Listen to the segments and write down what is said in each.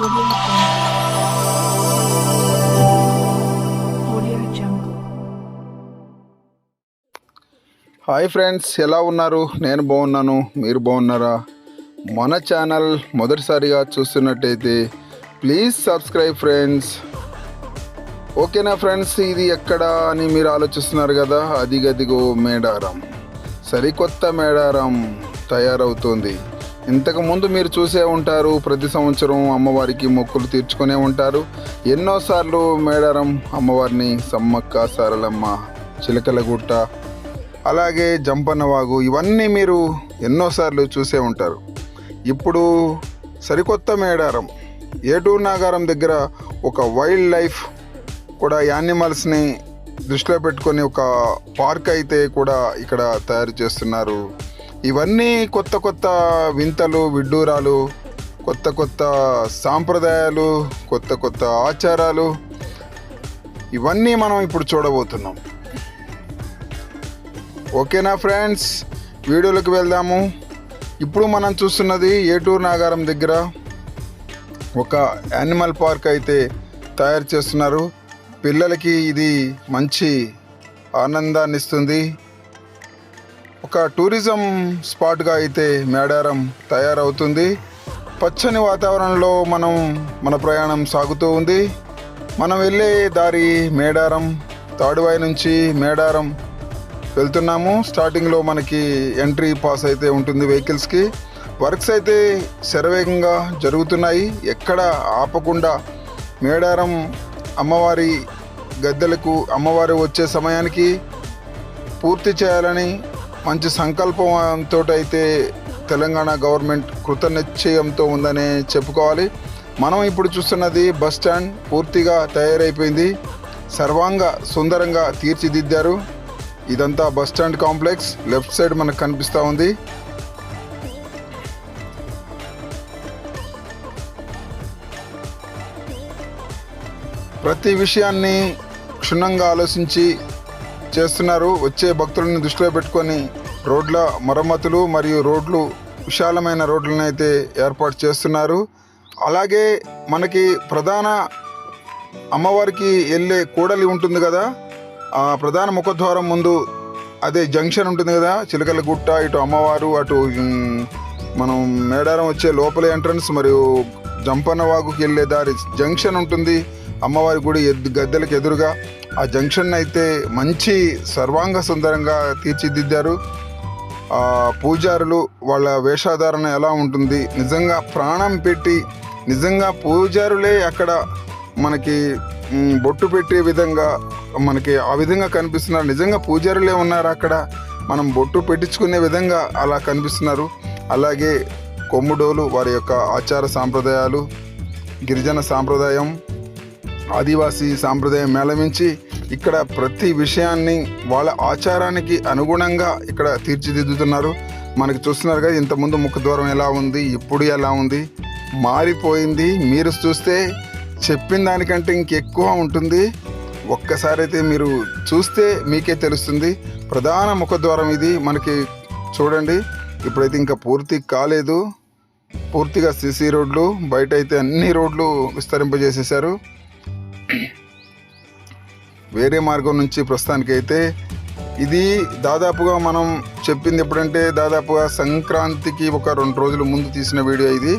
Hi friends ఎలా ఉన్నారు? నేను బాగున్నాను. మీరు బాగున్నారా? మన ఛానల్ మొదటిసారిగా చూస్తున్నట్టయితే ప్లీజ్ సబ్స్క్రైబ్ ఫ్రెండ్స్ ఓకేనా ఫ్రెండ్స్ ఇది ఎక్కడ అని మీరు ఆలోచిస్తున్నారు కదా? అదిగదిగో మేడారం. సరికొత్త మేడారం తయారవుతోంది. ఇంతకుముందు మీరు చూసే ఉంటారు ప్రతి సంవత్సరం అమ్మవారికి మొక్కులు తీర్చుకునే ఉంటారు. ఎన్నోసార్లు మేడారం అమ్మవారిని సమ్మక్క సారలమ్మ చిలకలగుట్ట అలాగే జంపన్నవాగు ఇవన్నీ మీరు ఎన్నోసార్లు చూసే ఉంటారు. ఇప్పుడు సరికొత్త మేడారం ఏటూరు నాగారం దగ్గర ఒక వైల్డ్ లైఫ్ కూడా యానిమల్స్ని దృష్టిలో పెట్టుకొని ఒక పార్క్ అయితే కూడా ఇక్కడ తయారు చేస్తున్నారు. ఇవన్నీ కొత్త కొత్త వింతలు విడ్డూరాలు కొత్త కొత్త సాంప్రదాయాలు కొత్త కొత్త ఆచారాలు ఇవన్నీ మనం ఇప్పుడు చూడబోతున్నాం. ఓకేనా ఫ్రెండ్స్? వీడియోలోకి వెళ్దాము. ఇప్పుడు మనం చూస్తున్నది ఏటూరు నాగారం దగ్గర ఒక యానిమల్ పార్క్ అయితే తయారు చేస్తున్నారు. పిల్లలకి ఇది మంచి ఆనందాన్ని ఇస్తుంది ఒక టూరిజం స్పాట్గా అయితే మేడారం తయారవుతుంది. పచ్చని వాతావరణంలో మనం మన ప్రయాణం సాగుతూ ఉంది. మనం వెళ్ళే దారి మేడారం తాడువాయి నుంచి మేడారం వెళ్తున్నాము. స్టార్టింగ్లో మనకి ఎంట్రీ పాస్ అయితే ఉంటుంది వెహికల్స్కి. వర్క్స్ అయితే శరవేగంగా జరుగుతున్నాయి. ఎక్కడ ఆపకుండా మేడారం అమ్మవారి గద్దెలకు అమ్మవారి వచ్చే సమయానికి పూర్తి చేయాలని మంచి సంకల్పంతో అయితే తెలంగాణ గవర్నమెంట్ కృతనిశ్చయంతో ఉందని చెప్పుకోవాలి. మనం ఇప్పుడు చూస్తున్నది బస్ స్టాండ్ పూర్తిగా తయారైపోయింది. సర్వాంగ సుందరంగా తీర్చిదిద్దారు. ఇదంతా bus stand complex. Left side మనకు కనిపిస్తూ ఉంది. ప్రతి విషయాన్ని క్షుణ్ణంగా ఆలోచించి చేస్తున్నారు. వచ్చే భక్తులను దృష్టిలో పెట్టుకొని రోడ్ల మరమ్మతులు మరియు రోడ్లు విశాలమైన రోడ్లను అయితే ఏర్పాటు చేస్తున్నారు. అలాగే మనకి ప్రధాన అమ్మవారికి వెళ్ళే కూడలి ఉంటుంది కదా. ఆ ప్రధాన ముఖద్వారం ముందు అదే జంక్షన్ ఉంటుంది కదా. చిలకల గుట్ట ఇటు అమ్మవారు అటు మనం మేడారం వచ్చే లోపల ఎంట్రన్స్ మరియు జంపనవాగుకి వెళ్ళే దారి జంక్షన్ ఉంటుంది. అమ్మవారి గుడి గద్దెలకు ఎదురుగా. ఆ జంక్షన్ అయితే మంచి సర్వాంగ సుందరంగా తీర్చిదిద్దారు. పూజారులు వాళ్ళ వేషధారణ ఎలా ఉంటుంది? నిజంగా ప్రాణం పెట్టి నిజంగా పూజారులే అక్కడ మనకి బొట్టు పెట్టే విధంగా మనకి ఆ విధంగా కనిపిస్తున్నారు. నిజంగా పూజారులే ఉన్నారు అక్కడ? మనం బొట్టు పెట్టించుకునే విధంగా అలా కనిపిస్తున్నారు. అలాగే కొమ్ముడోలు వారి యొక్క ఆచార సాంప్రదాయాలు గిరిజన సాంప్రదాయం ఆదివాసీ సాంప్రదాయం మేళవించి ఇక్కడ ప్రతి విషయాన్ని వాళ్ళ ఆచారానికి అనుగుణంగా ఇక్కడ తీర్చిదిద్దుతున్నారు. మనకి చూస్తున్నారు కదా ఇంతకుముందు ముఖద్వారం ఎలా ఉంది ఇప్పుడు ఎలా ఉంది మారిపోయింది. మీరు చూస్తే చెప్పిన దానికంటే ఇంకెక్కువ ఉంటుంది. ఒక్కసారి అయితే మీరు చూస్తే మీకే తెలుస్తుంది. ప్రధాన ముఖద్వారం ఇది. మనకి చూడండి ఇప్పుడైతే ఇంకా పూర్తి కాలేదు. పూర్తిగా సిసి రోడ్లు బయట అయితే అన్ని రోడ్లు విస్తరింపజేసేసారు వేరే మార్గం నుంచి ప్రస్తుతానికి అయితే ఇది దాదాపుగా మనం చెప్పింది ఎప్పుడంటే దాదాపుగా సంక్రాంతికి ఒక రెండు రోజుల ముందు తీసిన వీడియో ఇది.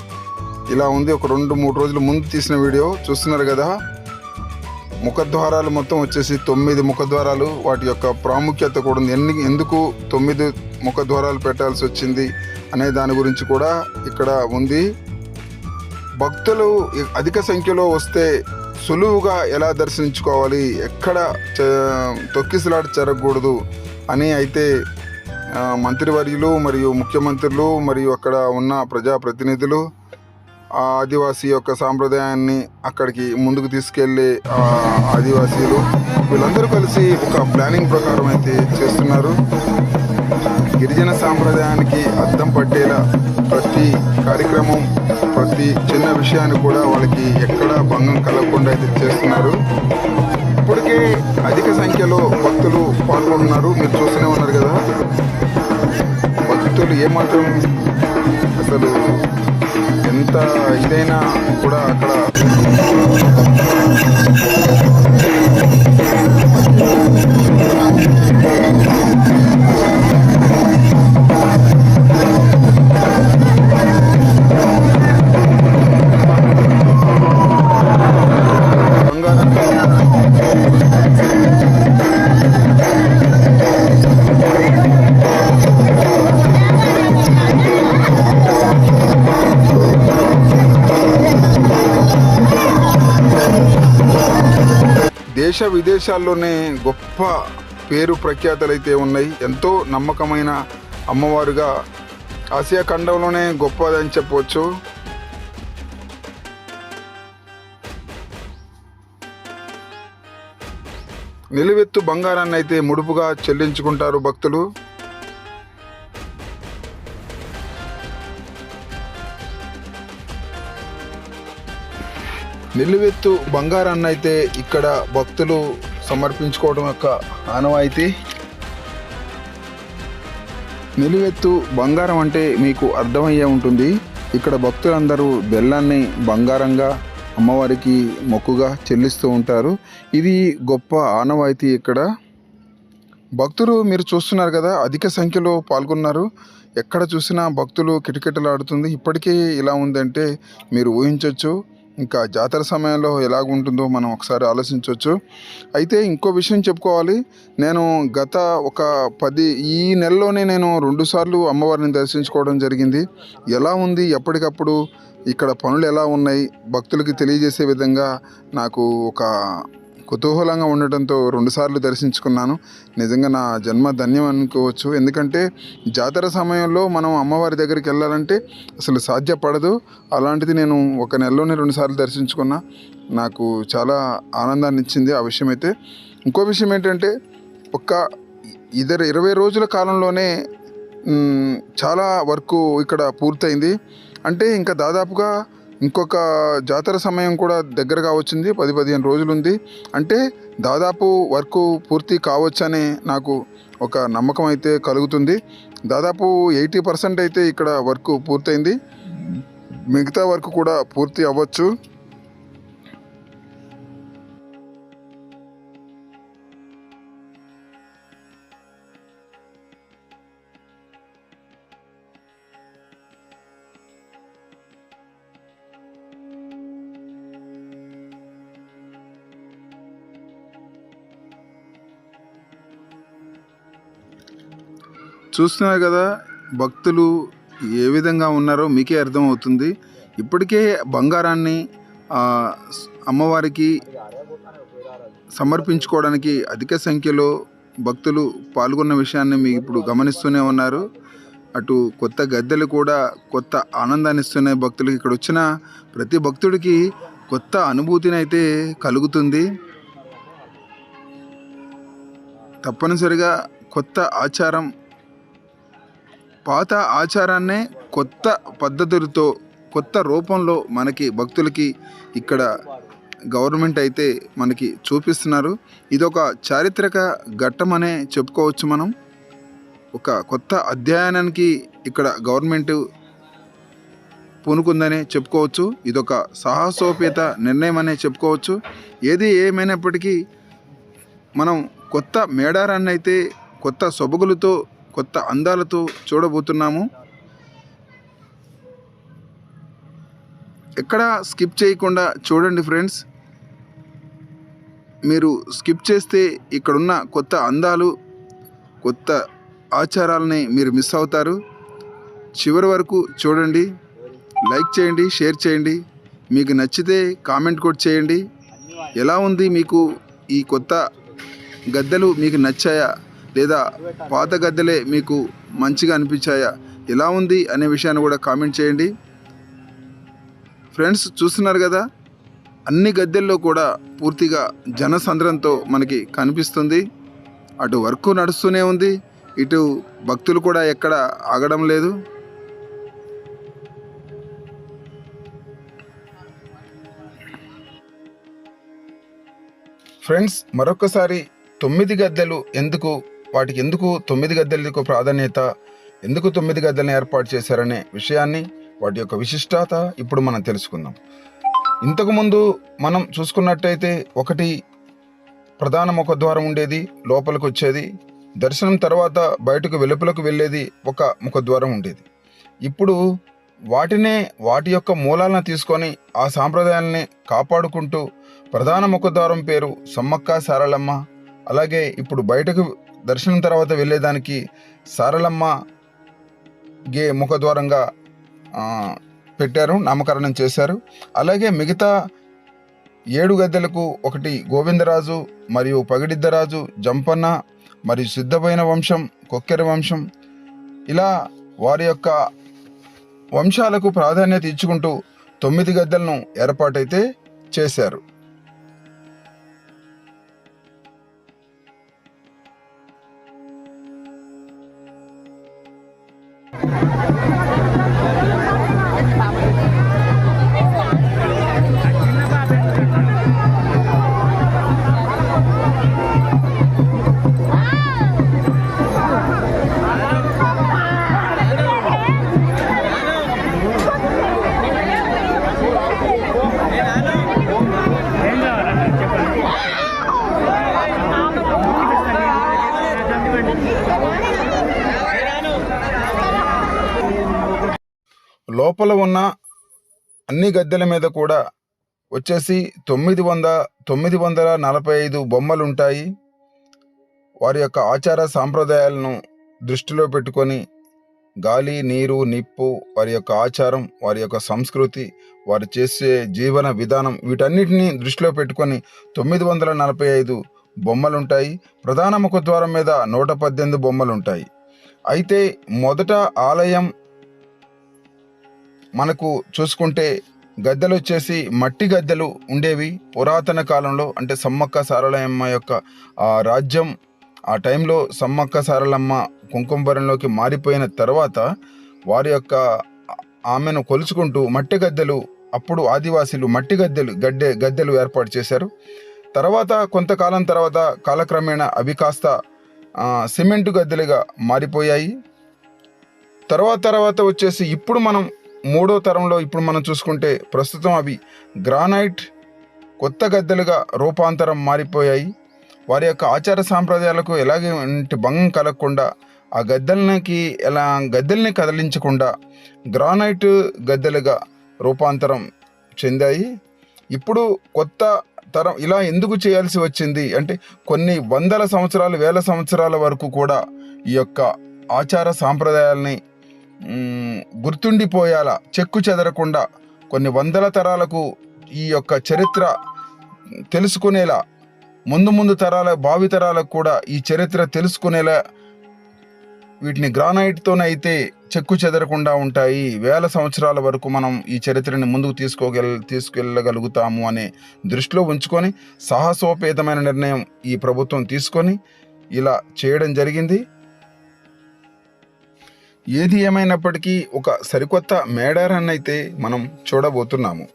ఇలా ఉంది ఒక రెండు మూడు రోజుల ముందు తీసిన వీడియో. చూస్తున్నారు కదా ముఖద్వారాలు మొత్తం వచ్చేసి తొమ్మిది ముఖద్వారాలు. వాటి యొక్క ప్రాముఖ్యత కూడా ఉంది. ఎన్ని ఎందుకు తొమ్మిది ముఖద్వారాలు పెట్టాల్సి వచ్చింది? అనే దాని గురించి కూడా ఇక్కడ ఉంది. భక్తులు అధిక సంఖ్యలో వస్తే సులువుగా ఎలా దర్శించుకోవాలి ఎక్కడ చ- తొక్కిసలాట జరగకూడదు అని అయితే మంత్రివర్యులు మరియు ముఖ్యమంత్రులు మరియు అక్కడ ఉన్న ప్రజాప్రతినిధులు ఆ ఆదివాసీ యొక్క సాంప్రదాయాన్ని అక్కడికి ముందుకు తీసుకెళ్ళే ఆదివాసీలు వీళ్ళందరూ కలిసి ఒక ప్లానింగ్ ప్రకారం అయితే చేస్తున్నారు. గిరిజన సాంప్రదాయానికి అద్దం పట్టేలా ప్రతి కార్యక్రమం ప్రతి చిన్న విషయాన్ని కూడా వాళ్ళకి ఎక్కడా భంగం కలగకుండా అయితే చేస్తున్నారు. ఇప్పటికే అధిక సంఖ్యలో భక్తులు పాల్గొంటున్నారు. మీరు చూస్తూనే ఉన్నారు కదా. భక్తులు ఏమాత్రం అసలు ఎంత ఇదైనా కూడా అక్కడ దేశ విదేశాల్లోనే గొప్ప పేరు ప్రఖ్యాతలు అయితే ఉన్నాయి. ఎంతో నమ్మకమైన అమ్మవారుగా ఆసియా ఖండంలోనే గొప్పదని చెప్పవచ్చు. నిలువెత్తు బంగారాన్ని అయితే ముడుపుగా చెల్లించుకుంటారు భక్తులు. నిలువెత్తు బంగారాన్ని అయితే ఇక్కడ భక్తులు సమర్పించుకోవడం యొక్క ఆనవాయితీ. నిలువెత్తు బంగారం అంటే మీకు అర్థమయ్యే ఉంటుంది. ఇక్కడ భక్తులందరూ బెల్లాన్ని బంగారంగా అమ్మవారికి మొక్కుగా చెల్లిస్తూ ఉంటారు. ఇది గొప్ప ఆనవాయితీ ఇక్కడ. భక్తులు మీరు చూస్తున్నారు కదా అధిక సంఖ్యలో పాల్గొన్నారు. ఎక్కడ చూసినా భక్తులు కిటకిటలాడుతుంది. ఇప్పటికే ఇలా ఉందంటే మీరు ఊహించవచ్చు ఇంకా జాతర సమయంలో ఎలాగుంటుందో మనం ఒకసారి ఆలోచించవచ్చు. అయితే ఇంకో విషయం చెప్పుకోవాలి. నేను గత ఒక పది ఈ నెలలోనే నేను రెండుసార్లు అమ్మవారిని దర్శించుకోవడం జరిగింది. ఎలా ఉంది? ఎప్పటికప్పుడు ఇక్కడ పనులు ఎలా ఉన్నాయి? భక్తులకి తెలియజేసే విధంగా నాకు ఒక కుతూహలంగా ఉండటంతో రెండుసార్లు దర్శించుకున్నాను. నిజంగా నా జన్మ ధన్యం అనుకోవచ్చు. ఎందుకంటే జాతర సమయంలో మనం అమ్మవారి దగ్గరికి వెళ్ళాలంటే అసలు సాధ్యపడదు. అలాంటిది నేను ఒక నెలలోనే రెండుసార్లు దర్శించుకున్నా. నాకు చాలా ఆనందాన్ని ఇచ్చింది ఆ విషయం అయితే ఇంకో విషయం ఏంటంటే ఒక్క ఇద్దరు ఇరవై రోజుల కాలంలోనే చాలా వర్క్ ఇక్కడ పూర్తయింది. అంటే ఇంకా దాదాపుగా ఇంకొక జాతర సమయం కూడా దగ్గరగా వచ్చింది పది పదిహేను రోజులు ఉంది అంటే దాదాపు వర్క్ పూర్తి కావచ్చని నాకు ఒక నమ్మకం అయితే కలుగుతుంది. దాదాపు ఎయిటీ పర్సెంట్ అయితే ఇక్కడ వర్క్ పూర్తయింది. మిగతా వర్క్ కూడా పూర్తి అవ్వచ్చు. చూస్తున్నారు కదా భక్తులు ఏ విధంగా ఉన్నారో మీకే అర్థమవుతుంది. ఇప్పటికే బంగారాన్ని అమ్మవారికి సమర్పించుకోవడానికి అధిక సంఖ్యలో భక్తులు పాల్గొన్న విషయాన్ని మీకు ఇప్పుడు గమనిస్తూనే ఉన్నారు. అటు కొత్త గద్దెలు కూడా కొత్త ఆనందాన్ని ఇస్తున్నాయి భక్తులకి. ఇక్కడ వచ్చిన ప్రతి భక్తుడికి కొత్త అనుభూతిని అయితే కలుగుతుంది. తప్పనిసరిగా కొత్త ఆచారం పాత ఆచారాన్నే కొత్త పద్ధతులతో కొత్త రూపంలో మనకి భక్తులకి ఇక్కడ గవర్నమెంట్ అయితే మనకి చూపిస్తున్నారు. ఇదొక చారిత్రక ఘట్టం అనే చెప్పుకోవచ్చు మనం. ఒక కొత్త అధ్యయనానికి ఇక్కడ గవర్నమెంట్ పూనుకుందనే చెప్పుకోవచ్చు. ఇదొక సాహసోపేత నిర్ణయం అనే చెప్పుకోవచ్చు. ఏది ఏమైనప్పటికీ మనం కొత్త మేడారాన్ని అయితే కొత్త సొబగులతో కొత్త అందాలతో చూడబోతున్నాము. ఎక్కడ స్కిప్ చేయకుండా చూడండి ఫ్రెండ్స్. మీరు స్కిప్ చేస్తే ఇక్కడున్న కొత్త అందాలు కొత్త ఆచారాలని మీరు మిస్ అవుతారు. చివరి వరకు చూడండి. లైక్ చేయండి షేర్ చేయండి. మీకు నచ్చితే కామెంట్ కూడా చేయండి. ఎలా ఉంది మీకు ఈ కొత్త గద్దెలు మీకు నచ్చాయా? లేదా పాత గద్దెలే మీకు మంచిగా అనిపించాయా? ఎలా ఉంది అనే విషయాన్ని కూడా కామెంట్ చేయండి. ఫ్రెండ్స్ చూస్తున్నారు కదా? అన్ని గద్దెల్లో కూడా పూర్తిగా జనసంద్రంతో మనకి కనిపిస్తుంది. అటు వర్క్ నడుస్తూనే ఉంది. ఇటు భక్తులు కూడా ఎక్కడ ఆగడం లేదు. ఫ్రెండ్స్ మరొకసారి తొమ్మిది గద్దెలు ఎందుకు వాటికి ఎందుకు తొమ్మిది గద్దెలకు ప్రాధాన్యత? ఎందుకు తొమ్మిది గద్దెలను ఏర్పాటు చేశారనే విషయాన్ని వాటి యొక్క విశిష్టత ఇప్పుడు మనం తెలుసుకుందాం. ఇంతకుముందు మనం చూసుకున్నట్టయితే ఒకటి ప్రధాన ముఖద్వారం ఉండేది లోపలికి వచ్చేది. దర్శనం తర్వాత బయటకు వెలుపలకు వెళ్ళేది ఒక ముఖద్వారం ఉండేది. ఇప్పుడు వాటినే వాటి యొక్క మూలాలను తీసుకొని ఆ సాంప్రదాయాల్ని కాపాడుకుంటూ ప్రధాన ముఖద్వారం పేరు సమ్మక్క సారలమ్మ అలాగే ఇప్పుడు బయటకు దర్శనం తర్వాత వెళ్ళేదానికి సారలమ్మ గే ముఖద్వారంగా పెట్టారు నామకరణం చేశారు. అలాగే మిగతా ఏడు గద్దెలకు ఒకటి గోవిందరాజు మరియు పగిడిద్దరాజు జంపన్న మరియు సిద్ధమైన వంశం కొక్కెర వంశం. ఇలా వారి యొక్క వంశాలకు ప్రాధాన్యత ఇచ్చుకుంటూ తొమ్మిది గద్దెలను ఏర్పాటైతే చేశారు. లోపల ఉన్న అన్ని గద్దెల మీద కూడా వచ్చేసి తొమ్మిది వంద తొమ్మిది వందల నలభై ఐదు బొమ్మలు ఉంటాయి వారి యొక్క ఆచార సాంప్రదాయాలను దృష్టిలో పెట్టుకొని గాలి నీరు నిప్పు వారి యొక్క ఆచారం వారి యొక్క సంస్కృతి వారు చేసే జీవన విధానం వీటన్నిటిని దృష్టిలో పెట్టుకొని తొమ్మిది వందల నలభై ఐదు బొమ్మలు ఉంటాయి ప్రధాన ముఖద్వారం మీద నూట పద్దెనిమిది బొమ్మలు ఉంటాయి అయితే మొదట ఆలయం మనకు చూసుకుంటే గద్దెలు వచ్చేసి మట్టి గద్దెలు ఉండేవి. పురాతన కాలంలో అంటే సమ్మక్క సారలమ్మ యొక్క ఆ రాజ్యం ఆ టైంలో సమ్మక్క సారలమ్మ కుంకుమభరణలోకి మారిపోయిన తర్వాత వారి యొక్క ఆమెను కొలుచుకుంటూ మట్టి గద్దెలు అప్పుడు ఆదివాసీలు మట్టి గద్దెలు గడ్డె గద్దెలు ఏర్పాటు చేశారు. తర్వాత కొంతకాలం తర్వాత కాలక్రమేణా అవి కాస్త సిమెంటు గద్దెలుగా మారిపోయాయి. తర్వాత తర్వాత వచ్చేసి ఇప్పుడు మనం మూడో తరంలో ఇప్పుడు మనం చూసుకుంటే ప్రస్తుతం అవి గ్రానైట్ కొత్త గద్దెలుగా రూపాంతరం మారిపోయాయి. వారి యొక్క ఆచార సాంప్రదాయాలకు ఎలాంటి భంగం కలగకుండా ఆ గద్దెలకి ఎలా గద్దెల్ని కదిలించకుండా గ్రానైట్ గద్దెలుగా రూపాంతరం చెందాయి. ఇప్పుడు కొత్త తరం ఇలా ఎందుకు చేయాల్సి వచ్చింది అంటే కొన్ని వందల సంవత్సరాలు వేల సంవత్సరాల వరకు కూడా ఈ యొక్క ఆచార సాంప్రదాయాల్ని గుర్తుండిపోయేలా చెక్కు చెదరకుండా కొన్ని వందల తరాలకు ఈ యొక్క చరిత్ర తెలుసుకునేలా ముందు ముందు తరాల భావితరాలకు కూడా ఈ చరిత్ర తెలుసుకునేలా వీటిని గ్రానైట్తోనైతే చెక్కు చెదరకుండా ఉంటాయి. వేల సంవత్సరాల వరకు మనం ఈ చరిత్రని ముందుకు తీసుకోగల తీసుకెళ్ళగలుగుతాము అనే దృష్టిలో ఉంచుకొని సాహసోపేతమైన నిర్ణయం ఈ ప్రభుత్వం తీసుకొని ఇలా చేయడం జరిగింది. ఏది ఏమైనప్పటికీ ఒక సరికొత్త మేడారాన్నైతే అయితే మనం చూడబోతున్నాము.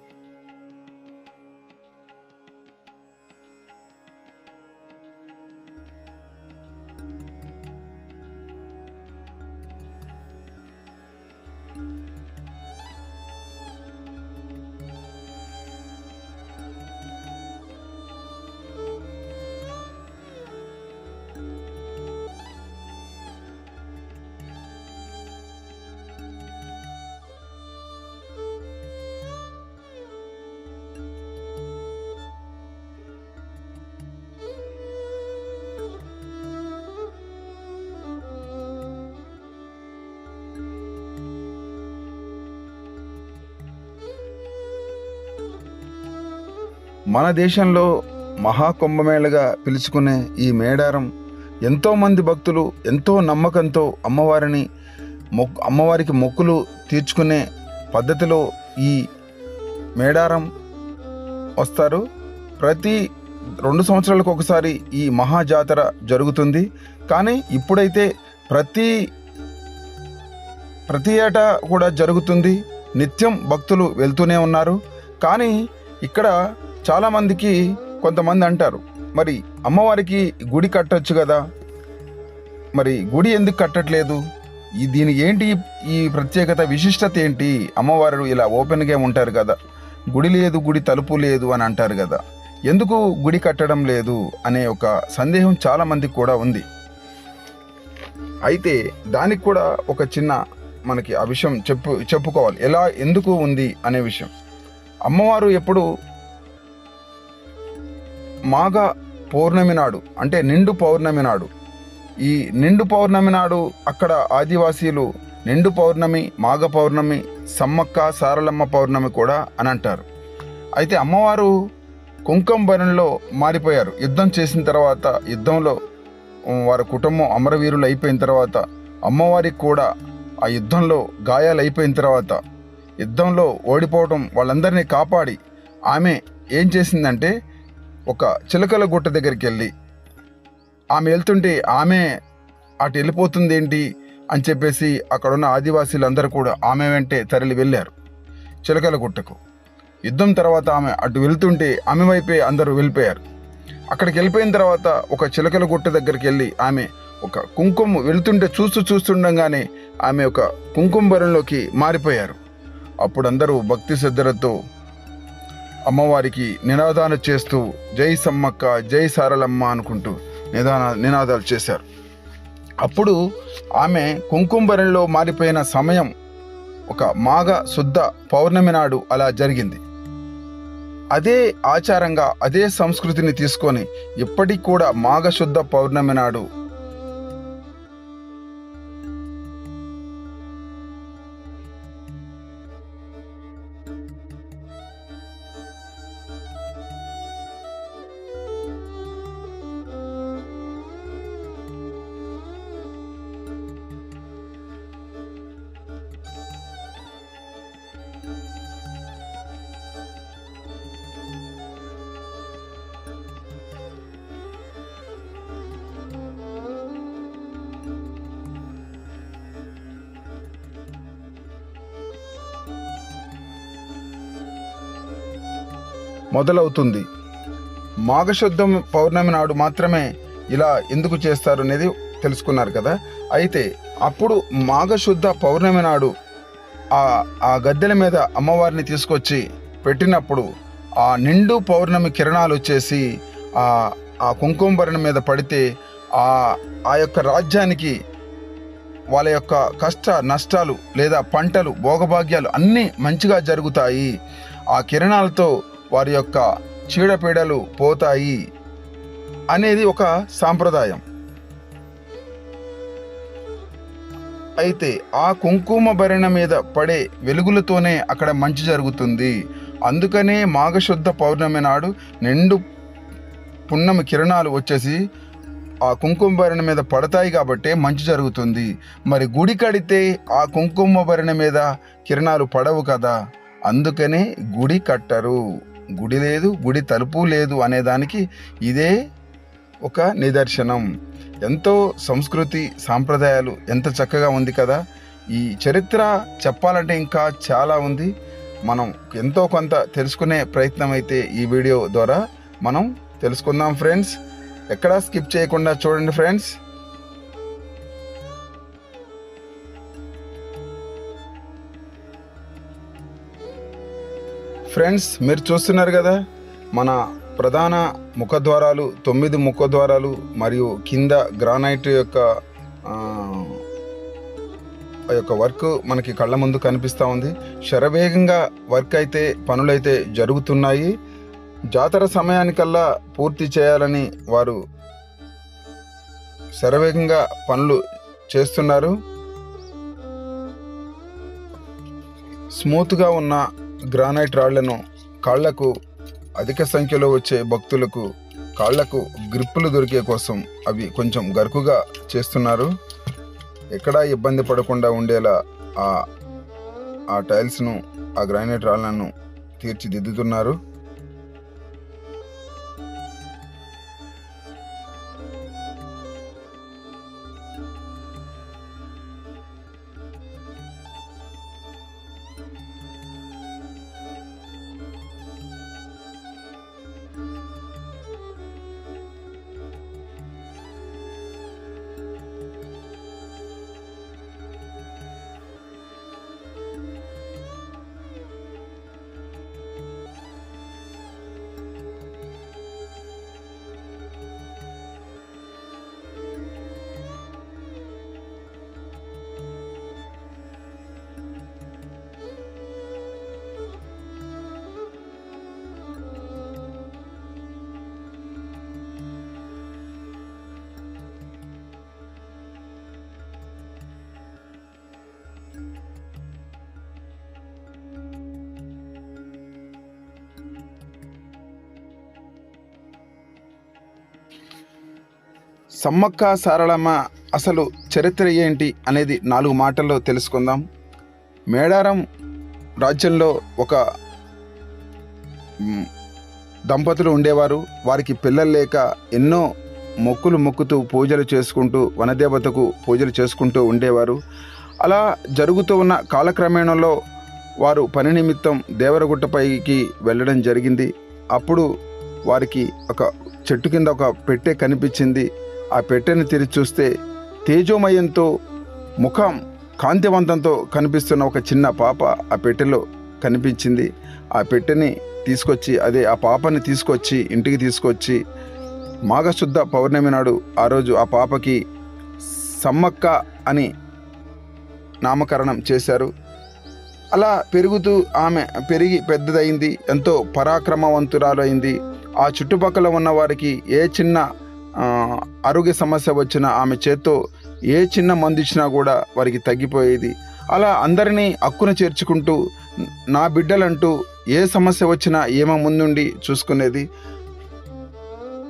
మన దేశంలో మహాకుంభమేళగా పిలుచుకునే ఈ మేడారం ఎంతోమంది భక్తులు ఎంతో నమ్మకంతో అమ్మవారిని మొక్ అమ్మవారికి మొక్కులు తీర్చుకునే పద్ధతిలో ఈ మేడారం వస్తారు. ప్రతి రెండు సంవత్సరాలకు ఒకసారి ఈ మహా జాతర జరుగుతుంది. కానీ ఇప్పుడైతే ప్రతి ప్రతి ఏటా కూడా జరుగుతుంది. నిత్యం భక్తులు వెళ్తూనే ఉన్నారు. కానీ ఇక్కడ చాలామందికి కొంతమంది అంటారు మరి అమ్మవారికి గుడి కట్టొచ్చు కదా? మరి గుడి ఎందుకు కట్టట్లేదు? ఈ దీని ఏంటి ఈ ప్రత్యేకత విశిష్టత ఏంటి? అమ్మవారు ఇలా ఓపెన్గా ఉంటారు కదా గుడి లేదు గుడి తలుపు లేదు అని అంటారు కదా. ఎందుకు గుడి కట్టడం లేదు అనే ఒక సందేహం చాలామందికి కూడా ఉంది. అయితే దానికి కూడా ఒక చిన్న మనకి ఆ విషయం చెప్పు చెప్పుకోవాలి. ఎలా ఎందుకు ఉంది అనే విషయం. అమ్మవారు ఎప్పుడు మాఘ పౌర్ణమి నాడు అంటే నిండు పౌర్ణమి నాడు. ఈ నిండు పౌర్ణమి నాడు అక్కడ ఆదివాసీలు నిండు పౌర్ణమి మాఘ పౌర్ణమి సమ్మక్క సారలమ్మ పౌర్ణమి కూడా అని అంటారు. అయితే అమ్మవారు కుంకుమ మారిపోయారు. యుద్ధం చేసిన తర్వాత యుద్ధంలో వారి కుటుంబం అమరవీరులు అయిపోయిన తర్వాత అమ్మవారికి కూడా ఆ యుద్ధంలో గాయాలు అయిపోయిన తర్వాత యుద్ధంలో ఓడిపోవడం వాళ్ళందరినీ కాపాడి ఆమె ఏం చేసిందంటే ఒక చిలకల గుట్ట దగ్గరికి వెళ్ళి ఆమె వెళ్తుంటే ఆమె అటు వెళ్ళిపోతుంది ఏంటి అని చెప్పేసి అక్కడున్న ఆదివాసీలందరూ కూడా ఆమె వెంటే తరలి వెళ్ళారు చిలకల గుట్టకు. యుద్ధం తర్వాత ఆమె అటు వెళ్తుంటే ఆమె వైపే అందరూ వెళ్ళిపోయారు. అక్కడికి వెళ్ళిపోయిన తర్వాత ఒక చిలకల గుట్ట దగ్గరికి వెళ్ళి ఆమె ఒక కుంకుమ వెళ్తుంటే చూస్తూ చూస్తుండగానే ఆమె ఒక కుంకుమ బరంలోకి మారిపోయారు. అప్పుడు అందరూ భక్తి శ్రద్ధలతో అమ్మవారికి నినాదాలు చేస్తూ జై సమ్మక్క జై సారలమ్మ అనుకుంటూ నిదాన నినాదాలు చేశారు. అప్పుడు ఆమె కుంకుమభరణలో మారిపోయిన సమయం ఒక మాఘ శుద్ధ పౌర్ణమి నాడు అలా జరిగింది. అదే ఆచారంగా అదే సంస్కృతిని తీసుకొని ఇప్పటికి కూడా మాఘ శుద్ధ పౌర్ణమి నాడు మొదలవుతుంది. మాఘశుద్ధం పౌర్ణమి నాడు మాత్రమే ఇలా ఎందుకు చేస్తారు అనేది తెలుసుకున్నారు కదా. అయితే అప్పుడు మాఘశుద్ధ పౌర్ణమి నాడు ఆ ఆ గద్దెల మీద అమ్మవారిని తీసుకొచ్చి పెట్టినప్పుడు ఆ నిండు పౌర్ణమి కిరణాలు వచ్చేసి ఆ ఆ కుంకుమభరణ మీద పడితే ఆ ఆ యొక్క రాజ్యానికి వాళ్ళ యొక్క కష్ట నష్టాలు లేదా పంటలు భోగభాగ్యాలు అన్నీ మంచిగా జరుగుతాయి. ఆ కిరణాలతో వారి యొక్క చీడపీడలు పోతాయి అనేది ఒక సాంప్రదాయం. అయితే ఆ కుంకుమ భరణ మీద పడే వెలుగులతోనే అక్కడ మంచి జరుగుతుంది. అందుకనే మాఘశుద్ధ పౌర్ణమి నాడు నిండు పున్నమి కిరణాలు వచ్చేసి ఆ కుంకుమ భరణ మీద పడతాయి కాబట్టి మంచి జరుగుతుంది. మరి గుడి కడితే ఆ కుంకుమ భరణ మీద కిరణాలు పడవు కదా అందుకనే గుడి కట్టరు. గుడి లేదు గుడి తలుపు లేదు అనేదానికి ఇదే ఒక నిదర్శనం. ఎంతో సంస్కృతి సాంప్రదాయాలు ఎంత చక్కగా ఉంది కదా. ఈ చరిత్ర చెప్పాలంటే ఇంకా చాలా ఉంది. మనం ఎంతో కొంత తెలుసుకునే ప్రయత్నం అయితే ఈ వీడియో ద్వారా మనం తెలుసుకుందాం ఫ్రెండ్స్. ఎక్కడా స్కిప్ చేయకుండా చూడండి ఫ్రెండ్స్. ఫ్రెండ్స్ మీరు చూస్తున్నారు కదా మన ప్రధాన ముఖద్వారాలు తొమ్మిది ముఖద్వారాలు మరియు కింద గ్రానైట్ యొక్క యొక్క వర్క్ మనకి కళ్ళ ముందు కనిపిస్తూ ఉంది. శరవేగంగా వర్క్ అయితే పనులైతే జరుగుతున్నాయి. జాతర సమయానికల్లా పూర్తి చేయాలని వారు శరవేగంగా పనులు చేస్తున్నారు. స్మూత్గా ఉన్న గ్రానైట్ రాళ్ళను కాళ్ళకు అధిక సంఖ్యలో వచ్చే భక్తులకు కాళ్ళకు గ్రిప్పులు దొరికే కోసం అవి కొంచెం గరుకుగా చేస్తున్నారు. ఎక్కడా ఇబ్బంది పడకుండా ఉండేలా ఆ ఆ టైల్స్ను ఆ గ్రానైట్ రాళ్ళను తీర్చిదిద్దుతున్నారు. సమ్మక్క సారళమ్మ అసలు చరిత్ర ఏంటి అనేది నాలుగు మాటల్లో తెలుసుకుందాం. మేడారం రాజ్యంలో ఒక దంపతులు ఉండేవారు. వారికి పిల్లలు లేక ఎన్నో మొక్కులు మొక్కుతూ పూజలు చేసుకుంటూ వనదేవతకు పూజలు చేసుకుంటూ ఉండేవారు. అలా జరుగుతూ ఉన్న కాలక్రమేణలో వారు పని నిమిత్తం దేవరగుట్టపైకి వెళ్ళడం జరిగింది. అప్పుడు వారికి ఒక చెట్టు కింద ఒక పెట్టె కనిపించింది. ఆ పెట్టెని తెరిచి చూస్తే తేజోమయంతో ముఖం కాంతివంతంతో కనిపిస్తున్న ఒక చిన్న పాప ఆ పెట్టెలో కనిపించింది. ఆ పెట్టెని తీసుకొచ్చి అదే ఆ పాపని తీసుకొచ్చి ఇంటికి తీసుకొచ్చి మాఘశుద్ధ పౌర్ణమి నాడు ఆ రోజు ఆ పాపకి సమ్మక్క అని నామకరణం చేశారు. అలా పెరుగుతూ ఆమె పెరిగి పెద్దదైంది ఎంతో పరాక్రమవంతురాలు అయింది ఆ చుట్టుపక్కల ఉన్న వారికి ఏ చిన్న ఆరోగ్య సమస్య వచ్చిన ఆమె చేత్తో ఏ చిన్న మందు ఇచ్చినా కూడా వారికి తగ్గిపోయేది. అలా అందరినీ అక్కున చేర్చుకుంటూ నా బిడ్డలంటూ ఏ సమస్య వచ్చినా ఏమో ముందుండి చూసుకునేది.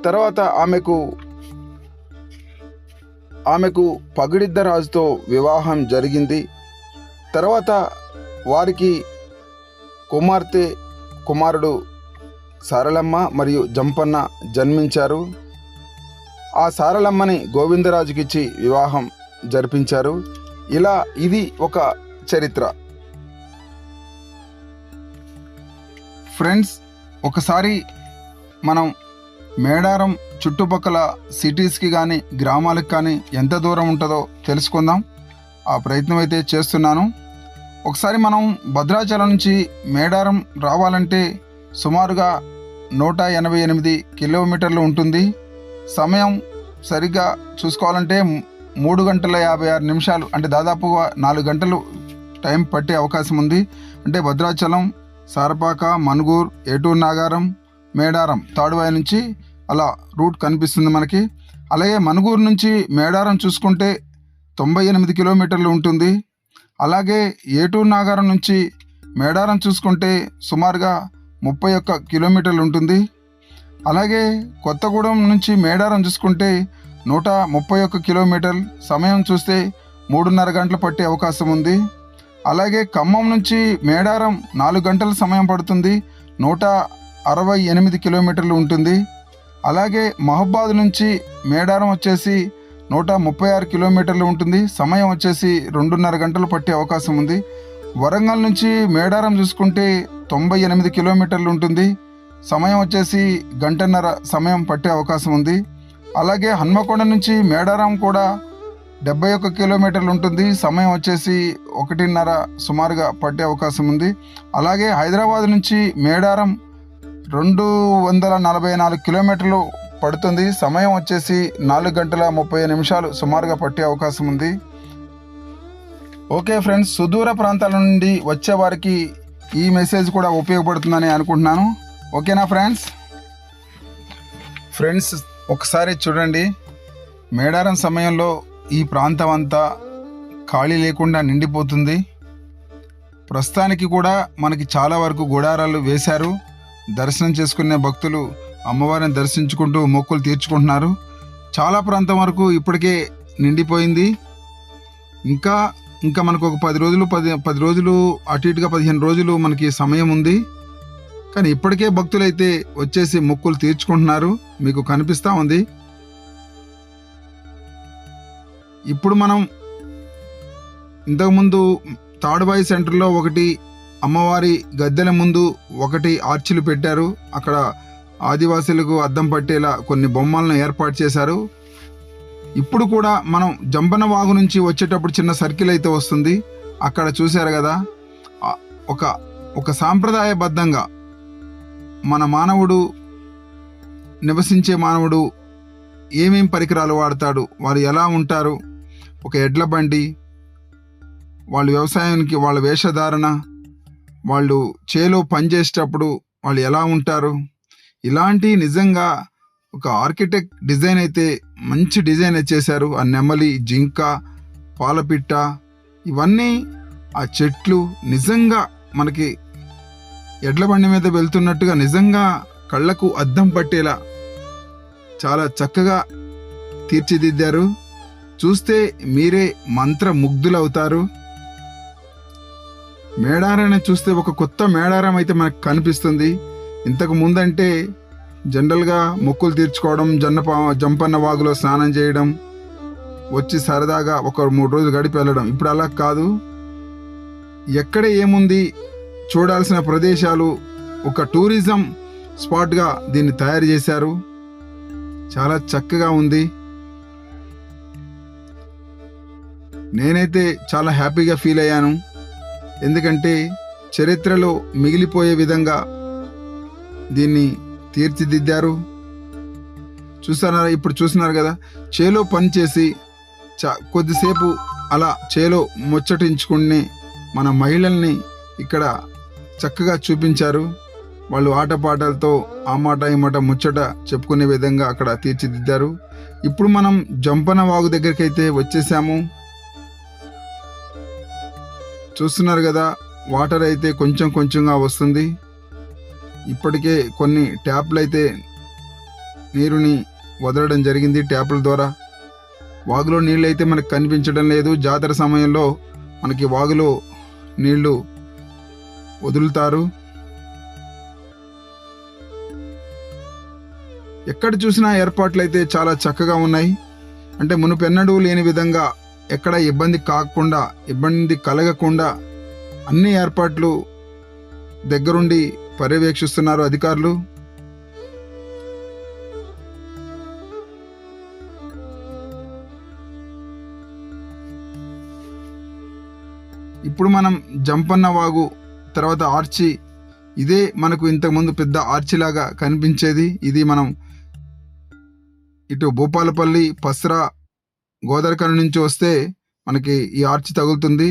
తర్వాత ఆమెకు ఆమెకు పగిడిద్ద రాజుతో వివాహం జరిగింది. తర్వాత వారికి కుమార్తె కుమారుడు సారలమ్మ మరియు జంపన్న జన్మించారు. ఆ సారలమ్మని గోవిందరాజుకిచ్చి వివాహం జరిపించారు. ఇలా ఇది ఒక చరిత్ర. ఫ్రెండ్స్ ఒకసారి మనం మేడారం చుట్టుపక్కల సిటీస్కి కానీ గ్రామాలకు కానీ ఎంత దూరం ఉంటుందో తెలుసుకుందాం. ఆ ప్రయత్నం అయితే చేస్తున్నాను. ఒకసారి మనం భద్రాచలం నుంచి మేడారం రావాలంటే సుమారుగా నూట ఎనభై ఎనిమిది కిలోమీటర్లు ఉంటుంది. సమయం సరిగ్గా చూసుకోవాలంటే మూడు గంటల యాభై ఆరు నిమిషాలు అంటే దాదాపుగా నాలుగు గంటలు టైం పట్టే అవకాశం ఉంది. అంటే భద్రాచలం సారపాక మనుగూర్ ఏటూరు నాగారం మేడారం తాడువాయి నుంచి అలా రూట్ కనిపిస్తుంది మనకి. అలాగే మనుగూరు నుంచి మేడారం చూసుకుంటే తొంభై ఎనిమిది కిలోమీటర్లు ఉంటుంది. అలాగే ఏటూరు నాగారం నుంచి మేడారం చూసుకుంటే సుమారుగా ముప్పై ఒక్క కిలోమీటర్లు ఉంటుంది. అలాగే కొత్తగూడెం నుంచి మేడారం చూసుకుంటే నూట ముప్పై ఒక్క కిలోమీటర్ సమయం చూస్తే మూడున్నర గంటలు పట్టే అవకాశం ఉంది. అలాగే ఖమ్మం నుంచి మేడారం నాలుగు గంటల సమయం పడుతుంది. నూట అరవై ఎనిమిది కిలోమీటర్లు ఉంటుంది. అలాగే మహబాద్ నుంచి మేడారం వచ్చేసి నూట ముప్పై ఆరు కిలోమీటర్లు ఉంటుంది. సమయం వచ్చేసి రెండున్నర గంటలు పట్టే అవకాశం ఉంది. వరంగల్ నుంచి మేడారం చూసుకుంటే తొంభై ఎనిమిది కిలోమీటర్లు ఉంటుంది. సమయం వచ్చేసి గంటన్నర సమయం పట్టే అవకాశం ఉంది. అలాగే హన్మకొండ నుంచి మేడారం కూడా డెబ్బై ఒక్క కిలోమీటర్లు ఉంటుంది. సమయం వచ్చేసి ఒకటిన్నర సుమారుగా పట్టే అవకాశం ఉంది. అలాగే హైదరాబాద్ నుంచి మేడారం రెండు వందల నలభై నాలుగు కిలోమీటర్లు పడుతుంది. సమయం వచ్చేసి నాలుగు గంటల ముప్పై నిమిషాలు సుమారుగా పట్టే అవకాశం ఉంది. ఓకే ఫ్రెండ్స్ సుదూర ప్రాంతాల నుండి వచ్చే వారికి ఈ మెసేజ్ కూడా ఉపయోగపడుతుందని అనుకుంటున్నాను. ఓకేనా ఫ్రెండ్స్? ఫ్రెండ్స్ ఒకసారి చూడండి. మేడారం సమయంలో ఈ ప్రాంతం అంతా ఖాళీ లేకుండా నిండిపోతుంది. ప్రస్తుతానికి కూడా మనకి చాలా వరకు గుడారాలు వేశారు. దర్శనం చేసుకునే భక్తులు అమ్మవారిని దర్శించుకుంటూ మొక్కులు తీర్చుకుంటున్నారు. చాలా ప్రాంతం వరకు ఇప్పటికే నిండిపోయింది. ఇంకా ఇంకా మనకు ఒక పది రోజులు పది పది రోజులు అటు ఇటుగా పదిహేను రోజులు మనకి సమయం ఉంది. కానీ ఇప్పటికే భక్తులైతే వచ్చేసి మొక్కులు తీర్చుకుంటున్నారు. మీకు కనిపిస్తూ ఉంది. ఇప్పుడు మనం ఇంతకుముందు తాడుబాయి సెంటర్లో ఒకటి అమ్మవారి గద్దెల ముందు ఒకటి ఆర్చిలు పెట్టారు. అక్కడ ఆదివాసీలకు అద్దం పట్టేలా కొన్ని బొమ్మలను ఏర్పాటు చేశారు. ఇప్పుడు కూడా మనం జంబన వాగు నుంచి వచ్చేటప్పుడు చిన్న సర్కిల్ అయితే వస్తుంది. అక్కడ చూశారు కదా? ఒక ఒక సాంప్రదాయబద్ధంగా మన మానవుడు నివసించే మానవుడు ఏమేం పరికరాలు వాడతాడు వారు ఎలా ఉంటారు? ఒక ఎడ్ల బండి వాళ్ళు వ్యవసాయానికి వాళ్ళ వేషధారణ వాళ్ళు చేలో పనిచేసేటప్పుడు వాళ్ళు ఎలా ఉంటారు? ఇలాంటి నిజంగా ఒక ఆర్కిటెక్ట్ డిజైన్ అయితే మంచి డిజైన్ చేశారు. ఆ నెమలి జింక పాలపిట్ట ఇవన్నీ ఆ చెట్లు నిజంగా మనకి ఎడ్ల బండి మీద వెళ్తున్నట్టుగా నిజంగా కళ్ళకు అద్దం పట్టేలా చాలా చక్కగా తీర్చిదిద్దారు. చూస్తే మీరే మంత్రముగ్ధులవుతారు. మేడారాన్ని చూస్తే ఒక కొత్త మేడారం అయితే మనకు కనిపిస్తుంది. ఇంతకు ముందంటే జనరల్గా మొక్కులు తీర్చుకోవడం జన్న జంపన్న వాగులో స్నానం చేయడం వచ్చి సరదాగా ఒక మూడు రోజులు గడిపి వెళ్ళడం. ఇప్పుడు అలా కాదు. ఎక్కడ ఏముంది? చూడాల్సిన ప్రదేశాలు ఒక టూరిజం స్పాట్గా దీన్ని తయారు చేశారు. చాలా చక్కగా ఉంది. నేనైతే చాలా హ్యాపీగా ఫీల్ అయ్యాను. ఎందుకంటే చరిత్రలో మిగిలిపోయే విధంగా దీన్ని తీర్చిదిద్దారు. చూస్తున్నారా ఇప్పుడు చూస్తున్నారు కదా? చేలో పని చేసి కొద్దిసేపు అలా చేలో ముచ్చటించుకునే మన మహిళల్ని ఇక్కడ చక్కగా చూపించారు. వాళ్ళు ఆటపాటలతో ఆ మాట ఈ మాట ముచ్చట చెప్పుకునే విధంగా అక్కడ తీర్చిదిద్దారు. ఇప్పుడు మనం జంపన వాగు దగ్గరికి అయితే వచ్చేసాము. చూస్తున్నారు కదా వాటర్ అయితే కొంచెం కొంచెంగా వస్తుంది. ఇప్పటికే కొన్ని ట్యాప్లు అయితే నీరుని వదలడం జరిగింది ట్యాపుల ద్వారా. వాగులో నీళ్ళు అయితే మనకు కనిపించడం లేదు. జాతర సమయంలో మనకి వాగులో నీళ్ళు వదులుతారు? ఎక్కడ చూసినా ఏర్పాట్లు అయితే చాలా చక్కగా ఉన్నాయి. అంటే మునుపెన్నడూ లేని విధంగా ఎక్కడ ఇబ్బంది కాకుండా ఇబ్బంది కలగకుండా అన్ని ఏర్పాట్లు దగ్గరుండి పర్యవేక్షిస్తున్నారు అధికారులు. ఇప్పుడు మనం జంపన్న వాగు తర్వాత ఆర్చి. ఇదే మనకు ఇంతకుముందు పెద్ద ఆర్చి లాగా కనిపించేది. ఇది మనం ఇటు భూపాలపల్లి పస్రా గోదావరికర నుంచి వస్తే మనకి ఈ ఆర్చి తగులుతుంది.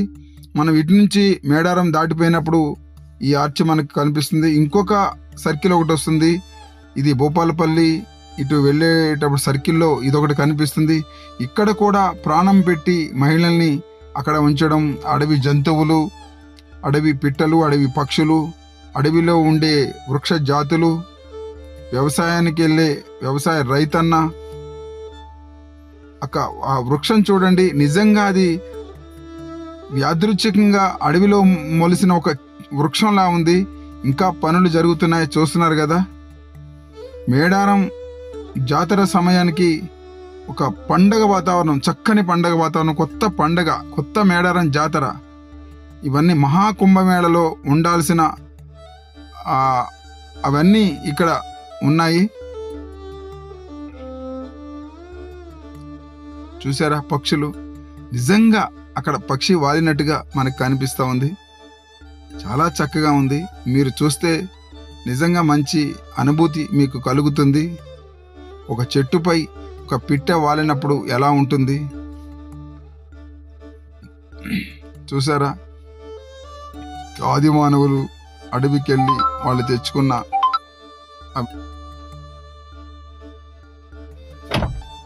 మనం ఇటు నుంచి మేడారం దాటిపోయినప్పుడు ఈ ఆర్చి మనకు కనిపిస్తుంది. ఇంకొక సర్కిల్ ఒకటి వస్తుంది. ఇది భూపాలపల్లి ఇటు వెళ్ళేటప్పుడు సర్కిల్లో ఇదొకటి కనిపిస్తుంది. ఇక్కడ కూడా ప్రాణం పెట్టి మహిళల్ని అక్కడ ఉంచడం అడవి జంతువులు అడవి పిట్టలు అడవి పక్షులు అడవిలో ఉండే వృక్ష జాతులు వ్యవసాయానికి వెళ్ళే వ్యవసాయ రైతన్న. అక్క ఆ వృక్షం చూడండి నిజంగా అది యాదృచ్ఛికంగా అడవిలో మొలిసిన ఒక వృక్షంలా ఉంది. ఇంకా పనులు జరుగుతున్నాయి చూస్తున్నారు కదా. మేడారం జాతర సమయానికి ఒక పండగ వాతావరణం చక్కని పండగ వాతావరణం కొత్త పండగ కొత్త మేడారం జాతర. ఇవన్నీ మహాకుంభమేళలో ఉండాల్సిన అవన్నీ ఇక్కడ ఉన్నాయి. చూసారా పక్షులు? నిజంగా అక్కడ పక్షి వాలినట్టుగా మనకు కనిపిస్తూ ఉంది. చాలా చక్కగా ఉంది. మీరు చూస్తే నిజంగా మంచి అనుభూతి మీకు కలుగుతుంది. ఒక చెట్టుపై ఒక పిట్ట వాలినప్పుడు ఎలా ఉంటుంది? చూసారా ఆది మానవులు అడవికెళ్ళి వాళ్ళు తెచ్చుకున్న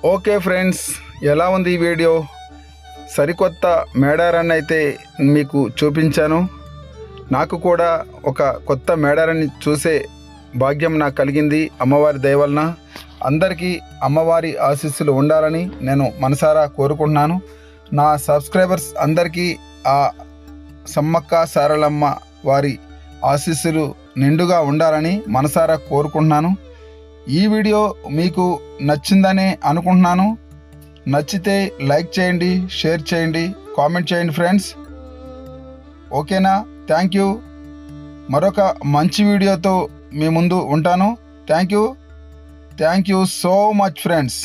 ఓకే ఫ్రెండ్స్ ఎలా ఉంది ఈ వీడియో? సరికొత్త మేడారాన్ని అయితే మీకు చూపించాను. నాకు కూడా ఒక కొత్త మేడారాన్ని చూసే భాగ్యం నాకు కలిగింది అమ్మవారి దయవలన అందరికీ అమ్మవారి ఆశీస్సులు ఉండాలని నేను మనసారా కోరుకుంటున్నాను. నా సబ్స్క్రైబర్స్ అందరికీ ఆ సమ్మక్క సారలమ్మ వారి ఆశీస్సులు నిండుగా ఉండాలని మనసారా కోరుకుంటున్నాను. ఈ వీడియో మీకు నచ్చిందనే అనుకుంటున్నాను. నచ్చితే లైక్ చేయండి షేర్ చేయండి కామెంట్ చేయండి ఫ్రెండ్స్. ఓకేనా? Thank you. మరొక మంచి వీడియోతో మీ ముందు ఉంటాను. Thank you. Thank you so much friends.